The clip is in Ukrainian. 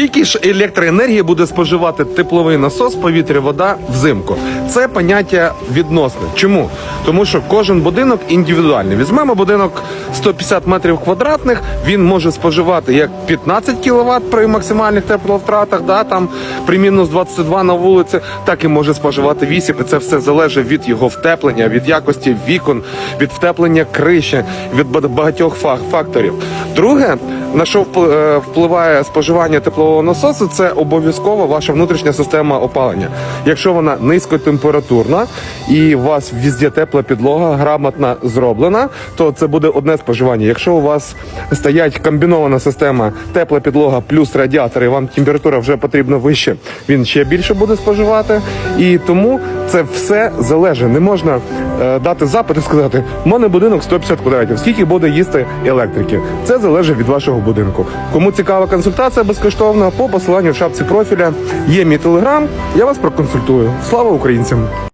Скільки ж електроенергії буде споживати тепловий насос, повітря, вода взимку? Це поняття відносне. Чому? Тому що кожен будинок індивідуальний. Візьмемо будинок 150 метрів квадратних. Він може споживати як 15 кВт при максимальних тепловтратах, да, там при мінус 22 на вулиці, так і може споживати 8. І це все залежить від його втеплення, від якості вікон, від втеплення криші, від ба- багатьох факторів. Друге, на що е, впливає споживання теплового насосу, це обов'язково ваша внутрішня система опалення. Якщо вона низькотемпературна і у вас везде тепла підлога, грамотно зроблена, то це буде одне споживання. Якщо у вас стоять комбінована система тепла підлога плюс радіатор, і вам температура вже потрібна вище, він ще більше буде споживати. І тому це все залежить. Не можна е, дати запит і сказати, у мене будинок 150 квадратів, скільки буде їсти електрики. Це залежить від вашого будинку. Кому цікава консультація безкоштовна, по посиланню в шапці профіля є мій телеграм. Я вас проконсультую. Слава українцям!